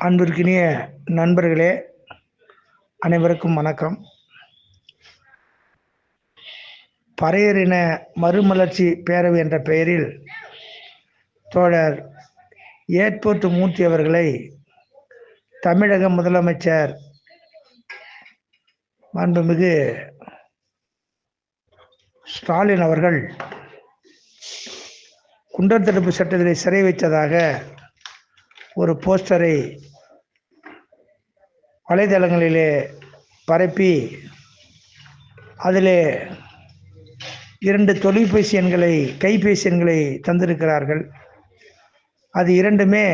அன்பிற்கினிய நண்பர்களே அனைவருக்கும் வணக்கம். பறையரின மறுமலர்ச்சி பேரவை என்ற பெயரில் தோழர் ஏர்போர்ட் மூர்த்தி அவர்களை தமிழக முதலமைச்சர் மாண்புமிகு ஸ்டாலின் அவர்கள் குண்டர் தடுப்பு சட்டத்திலே சிறை வைத்ததாக ஒரு போஸ்டரை வலைதளங்களிலே பரப்பி அதில் இரண்டு தொலைபேசி எண்களை கைபேசி எண்களை தந்திருக்கிறார்கள். அது இரண்டுமே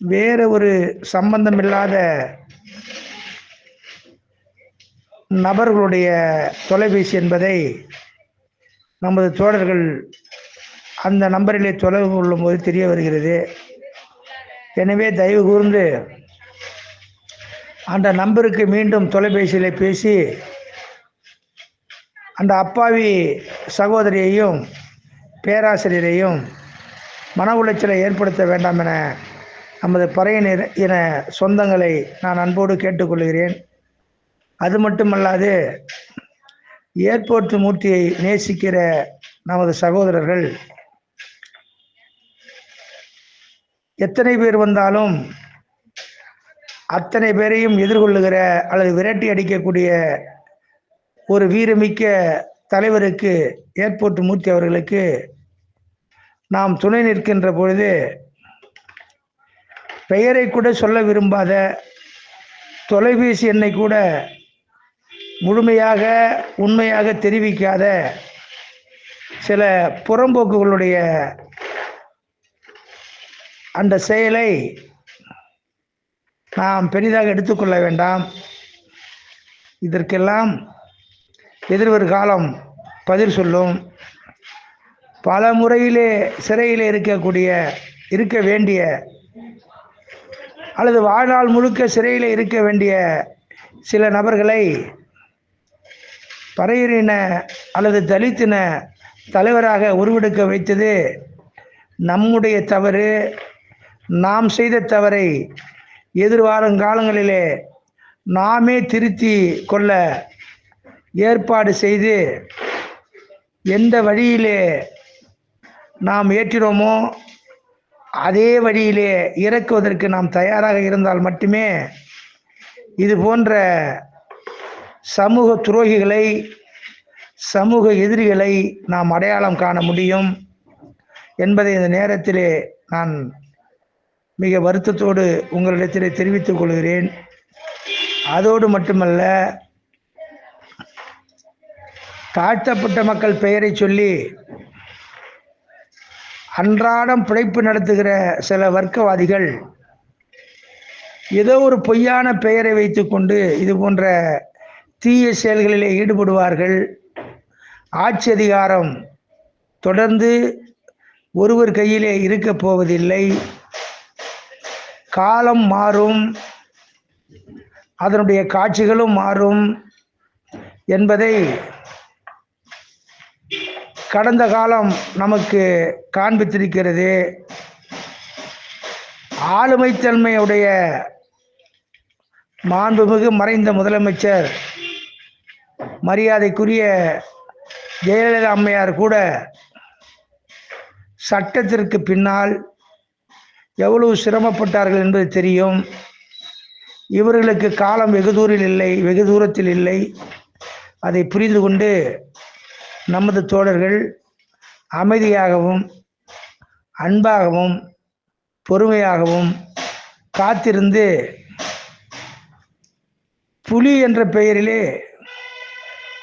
வேறு ஒரு சம்பந்தமில்லாத நபர்களுடைய தொலைபேசி என்பதை நமது தோழர்கள் அந்த நம்பரிலே தொடர்பு கொள்ளும்போது தெரிய வருகிறது. எனவே தயவு கூர்ந்து அந்த நம்பருக்கு மீண்டும் தொலைபேசியில் பேசி அந்த அப்பாவி சகோதரியையும் பேராசிரியரையும் மன உளைச்சலை ஏற்படுத்த வேண்டாம் என நமது பறையினர் என சொந்தங்களை நான் அன்போடு கேட்டுக்கொள்கிறேன். அது மட்டுமல்லாது ஏர்போர்ட் மூர்த்தியை நேசிக்கிற நமது சகோதரர்கள் எத்தனை பேர் வந்தாலும் அத்தனை பேரையும் எதிர்கொள்ளுகிற அல்லது விரட்டி அடிக்கக்கூடிய ஒரு வீரமிக்க தலைவருக்கு ஏர்போர்ட் மூர்த்தி அவர்களுக்கு நாம் துணை நிற்கின்ற பொழுது பெயரை கூட சொல்ல விரும்பாத தொலைபேசி எண்ணை கூட முழுமையாக உண்மையாக தெரிவிக்காத சில புறம்போக்குகளுடைய அந்த செயலை நாம் பெரிதாக எடுத்துக்கொள்ள வேண்டாம். இதற்கெல்லாம் எதிர்வரு காலம் பதில் சொல்லும். பல முறையிலே சிறையில் இருக்கக்கூடிய இருக்க வேண்டிய அல்லது வாழ்நாள் முழுக்க சிறையில் இருக்க வேண்டிய சில நபர்களை பறையறின அல்லது தலித்தின தலைவராக உருவெடுக்க வைத்தது நம்முடைய தவறு. நாம் செய்த தவறை எதிர்வாரும் காலங்களிலே நாமே திருத்தி கொள்ள ஏற்பாடு செய்து எந்த வழியிலே நாம் ஏற்றினோமோ அதே வழியிலே இறக்குவதற்கு நாம் தயாராக இருந்தால் மட்டுமே இது போன்ற சமூக துரோகிகளை சமூக எதிரிகளை நாம் அடையாளம் காண முடியும் என்பதை இந்த நேரத்திலே நான் மிக வருத்தத்தோடு உங்களிடத்திலே தெரிவித்துக் கொள்கிறேன். அதோடு மட்டுமல்ல தாழ்த்தப்பட்ட மக்கள் பெயரை சொல்லி அன்றாடம் பிழைப்பு நடத்துகிற சில வர்க்கவாதிகள் ஏதோ ஒரு பொய்யான பெயரை வைத்துக்கொண்டு இது போன்ற தீய செயல்களிலே ஈடுபடுவார்கள். ஆட்சி அதிகாரம் தொடர்ந்து ஒருவர் கையிலே இருக்கப் போவதில்லை. காலம் மாறும். அதனுடைய காட்சிகளும் மாறும் என்பதை கடந்த காலம் நமக்கு காண்பித்திருக்கிறது. ஆளுமைத்தன்மையுடைய மாண்புமிகு மறைந்த முதலமைச்சர் மரியாதைக்குரிய ஜெயலலிதா அம்மையார் கூட சட்டத்திற்கு பின்னால் எவ்வளவு சிரமப்பட்டார்கள் என்பது தெரியும். இவர்களுக்கு காலம் வெகு தூரில் இல்லை வெகு தூரத்தில் இல்லை. அதை புரிந்து கொண்டு நமது தோழர்கள் அமைதியாகவும் அன்பாகவும் பொறுமையாகவும் காத்திருந்து புலி என்ற பெயரிலே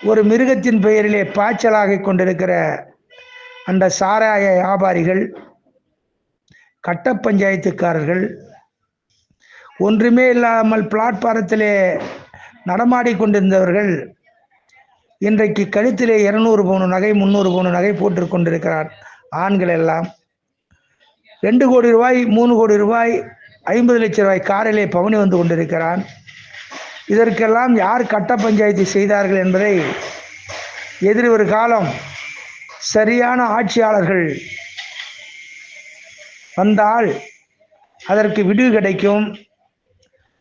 ஒரு மிருகத்தின் பெயரிலே பாய்ச்சலாக கொண்டிருக்கிற அந்த சாராய வியாபாரிகள் கட்ட பஞ்சாயத்துக்காரர்கள் ஒன்றுமே இல்லாமல் பிளாட்பாரத்திலே நடமாடிக்கொண்டிருந்தவர்கள் இன்றைக்கு கழுத்திலே இருநூறு பவுன் நகை முந்நூறு பவுன் நகை போட்டு கொண்டிருக்கிறார் ஆண்கள் எல்லாம். ரெண்டு கோடி ரூபாய் மூணு கோடி ரூபாய் ஐம்பது லட்சம் ரூபாய் காரிலே பவனி வந்து கொண்டிருக்கிறான். இதற்கெல்லாம் யார் கட்ட பஞ்சாயத்து செய்தார்கள் என்பதை எதிரி ஒரு காலம் சரியான ஆட்சியாளர்கள் வந்தால் அதற்கு விடிவு கிடைக்கும்.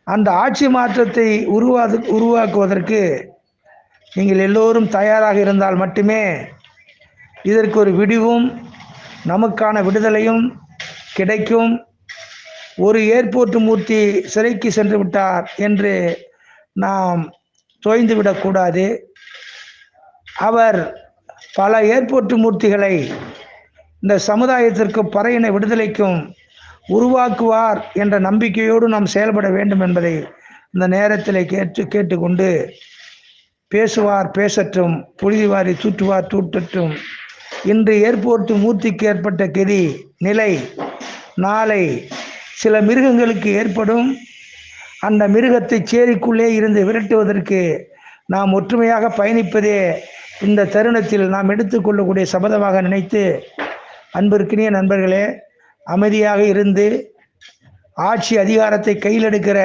அந்த ஆட்சி மாற்றத்தை உருவாது உருவாக்குவதற்கு நீங்கள் எல்லோரும் தயாராக இருந்தால் மட்டுமே இதற்கு ஒரு விடிவும் நமக்கான விடுதலையும் கிடைக்கும். ஒரு ஏர்போர்ட் மூர்த்தி சிறைக்கு சென்று விட்டார் என்று நாம் தோய்ந்து விடக்கூடாது அவர் பல ஏர்போர்ட் மூர்த்திகளை இந்த சமுதாயத்திற்கு பறையின விடுதலைக்கும் உருவாக்குவார் என்ற நம்பிக்கையோடு நாம் செயல்பட வேண்டும் என்பதை இந்த நேரத்தில் கேட்டு கேட்டுக்கொண்டு பேசுவார் பேசட்டும் புழுதிவாரி தூற்றுவார் தூட்டட்டும் இன்று ஏற்போர்த்து மூர்த்திக்கு ஏற்பட்ட கெதி நிலை நாளை சில மிருகங்களுக்கு ஏற்படும். அந்த மிருகத்தை சேரிக்குள்ளே இருந்து விரட்டுவதற்கு நாம் ஒற்றுமையாக பயணிப்பதே இந்த தருணத்தில் நாம் எடுத்துக்கொள்ளக்கூடிய சபதமாக நினைத்து அன்பிற்கினிய நண்பர்களே அமைதியாக இருந்து ஆட்சி அதிகாரத்தை கையில் எடுக்கிற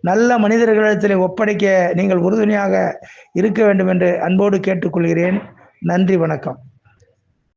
நல்ல மனிதர்களிடத்தில் ஒப்படைக்க நீங்கள் உறுதுணையாக இருக்க வேண்டும் என்று அன்போடு கேட்டுக்கொள்கிறேன். நன்றி வணக்கம்.